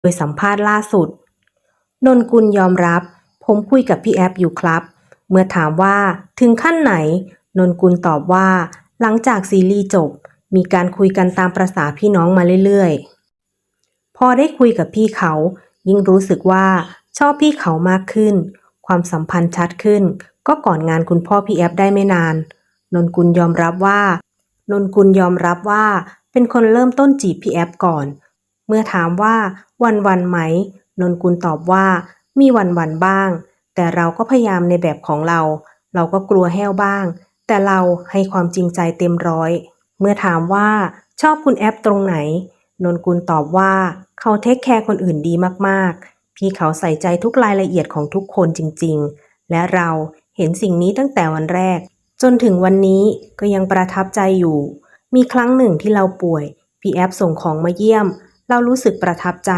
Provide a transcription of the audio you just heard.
โดยสัมภาษณ์ล่าสุด นนกุลยอมรับ ผมคุยกับพี่แอฟอยู่ครับ เมื่อถามว่าถึงขั้นไหน นนกุลตอบว่า หลังจากซีรีส์จบ มีการคุยกันตามประษาพี่น้องมาเรื่อยๆ พอได้คุยกับพี่เขา ยิ่งรู้สึกว่าชอบพี่เขามากขึ้น ความสัมพันธ์ชัดขึ้น ก็ก่อนงานคุณพ่อพี่แอฟได้ไม่นาน นนกุลยอมรับว่า นนกุลยอมรับว่า เป็นคนเริ่มต้นจีบพี่แอฟก่อน เมื่อถามว่าวันวันไหม นนกุลตอบว่า มีวันวันบ้าง แต่เราก็พยายามในแบบของเรา เราก็กลัวแห้วบ้าง แต่เราให้ความจริงใจเต็มร้อย เมื่อถามว่าชอบคุณแอฟตรงไหน นนกุลตอบว่าเขาเทคแคร์คนอื่นดีมากๆ พี่เขาใส่ใจทุกรายละเอียดของทุกคนจริง ๆ และเราเห็นสิ่งนี้ตั้งแต่วันแรก จนถึงวันนี้ก็ยังประทับใจอยู่ มีครั้งหนึ่งที่เราป่วย พี่แอฟส่งของมาเยี่ยม เรารู้สึกประทับใจ